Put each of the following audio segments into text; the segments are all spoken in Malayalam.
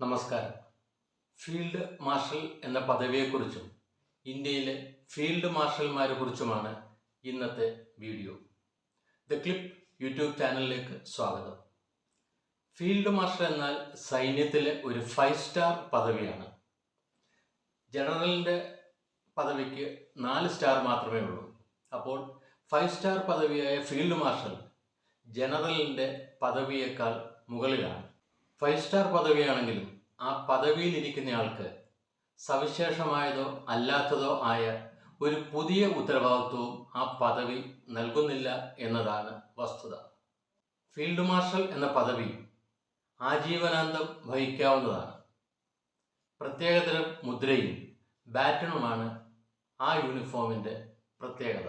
നമസ്കാരം. ഫീൽഡ് മാർഷൽ എന്ന പദവിയെക്കുറിച്ചും ഇന്ത്യയിലെ ഫീൽഡ് മാർഷൽമാരെ കുറിച്ചുമാണ് ഇന്നത്തെ വീഡിയോ. ദ ക്ലിപ്പ് യൂട്യൂബ് ചാനലിലേക്ക് സ്വാഗതം. ഫീൽഡ് മാർഷൽ എന്നാൽ സൈന്യത്തിലെ ഒരു ഫൈവ് സ്റ്റാർ പദവിയാണ്. ജനറലിന്റെ പദവിക്ക് നാല് സ്റ്റാർ മാത്രമേ ഉള്ളൂ. അപ്പോൾ ഫൈവ് സ്റ്റാർ പദവിയായ ഫീൽഡ് മാർഷൽ ജനറലിന്റെ പദവിയേക്കാൾ മുകളിലാണ്. ഫൈവ് സ്റ്റാർ പദവിയാണെങ്കിലും ആ പദവിയിലിരിക്കുന്നയാൾക്ക് സവിശേഷമായതോ അല്ലാത്തതോ ആയ ഒരു പുതിയ ഉത്തരവാദിത്വവും ആ പദവി നൽകുന്നില്ല എന്നതാണ് വസ്തുത. ഫീൽഡ് മാർഷൽ എന്ന പദവി ആജീവനാന്തം വഹിക്കാവുന്നതാണ്. പ്രത്യേകതരം മുദ്രയും ബാറ്റണുമാണ് ആ യൂണിഫോമിന്റെ പ്രത്യേകത.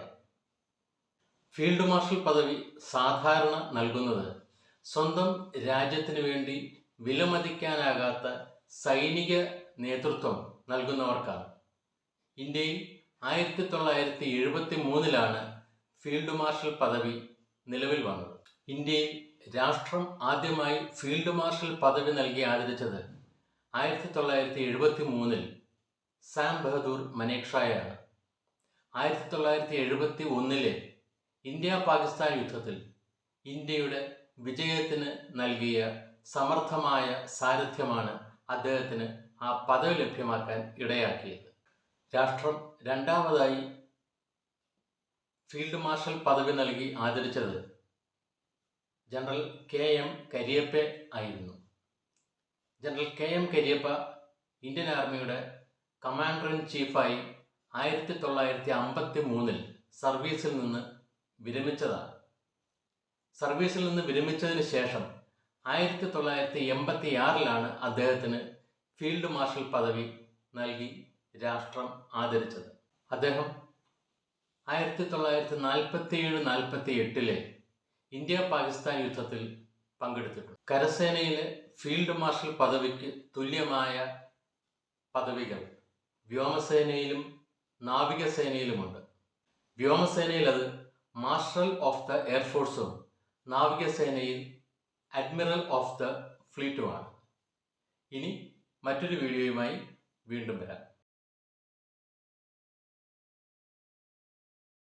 ഫീൽഡ് മാർഷൽ പദവി സാധാരണ നൽകുന്നത് സ്വന്തം രാജ്യത്തിന് വേണ്ടി വിലമതിക്കാനാകാത്ത സൈനിക നേതൃത്വം നൽകുന്നവർക്കാണ്. ഇന്ത്യയിൽ ആയിരത്തി തൊള്ളായിരത്തി എഴുപത്തി മൂന്നിലാണ് ഫീൽഡ് മാർഷൽ പദവി നിലവിൽ വന്നത്. ഇന്ത്യയിൽ രാഷ്ട്രം ആദ്യമായി ഫീൽഡ് മാർഷൽ പദവി നൽകി ആദരിച്ചത് ആയിരത്തി തൊള്ളായിരത്തി എഴുപത്തി മൂന്നിൽ സാം ബഹദൂർ മനേക്ഷായാണ്. ആയിരത്തി തൊള്ളായിരത്തി എഴുപത്തി ഒന്നിലെ ഇന്ത്യ പാകിസ്ഥാൻ യുദ്ധത്തിൽ ഇന്ത്യയുടെ വിജയത്തിന് നൽകിയ സമർത്ഥമായ സാരഥ്യമാണ് അദ്ദേഹത്തിന് ആ പദവി ലഭ്യമാക്കാൻ ഇടയാക്കിയത്. രാഷ്ട്രം രണ്ടാമതായി ഫീൽഡ് മാർഷൽ പദവി നൽകി ആദരിച്ചത് ജനറൽ കെ എം കരിയപ്പ ആയിരുന്നു. General K M Cariappa Indian ആർമിയുടെ കമാൻഡർ ഇൻ ചീഫായി ആയിരത്തി തൊള്ളായിരത്തി അമ്പത്തി മൂന്നിൽ സർവീസിൽ നിന്ന് വിരമിച്ചതാണ്. സർവീസിൽ നിന്ന് വിരമിച്ചതിന് ശേഷം ആയിരത്തി തൊള്ളായിരത്തി എൺപത്തി ആറിലാണ് അദ്ദേഹത്തിന് ഫീൽഡ് മാർഷൽ പദവി നൽകി രാഷ്ട്രം ആദരിച്ചത്. അദ്ദേഹം ആയിരത്തി തൊള്ളായിരത്തി നാൽപ്പത്തി ഏഴ് നാൽപ്പത്തി എട്ടിലെ ഇന്ത്യ പാകിസ്ഥാൻ യുദ്ധത്തിൽ പങ്കെടുത്തിട്ടുണ്ട്. കരസേനയിലെ ഫീൽഡ് മാർഷൽ പദവിക്ക് തുല്യമായ പദവികൾ വ്യോമസേനയിലും നാവികസേനയിലുമുണ്ട്. വ്യോമസേനയിൽ അത് മാർഷൽ ഓഫ് ദ എയർഫോഴ്സും നാവികസേനയിൽ അഡ്മിറൽ ഓഫ് ദ ഫ്ലീറ്റുമാണ്. ഇനി മറ്റൊരു വീഡിയോയുമായി വീണ്ടും വരാം.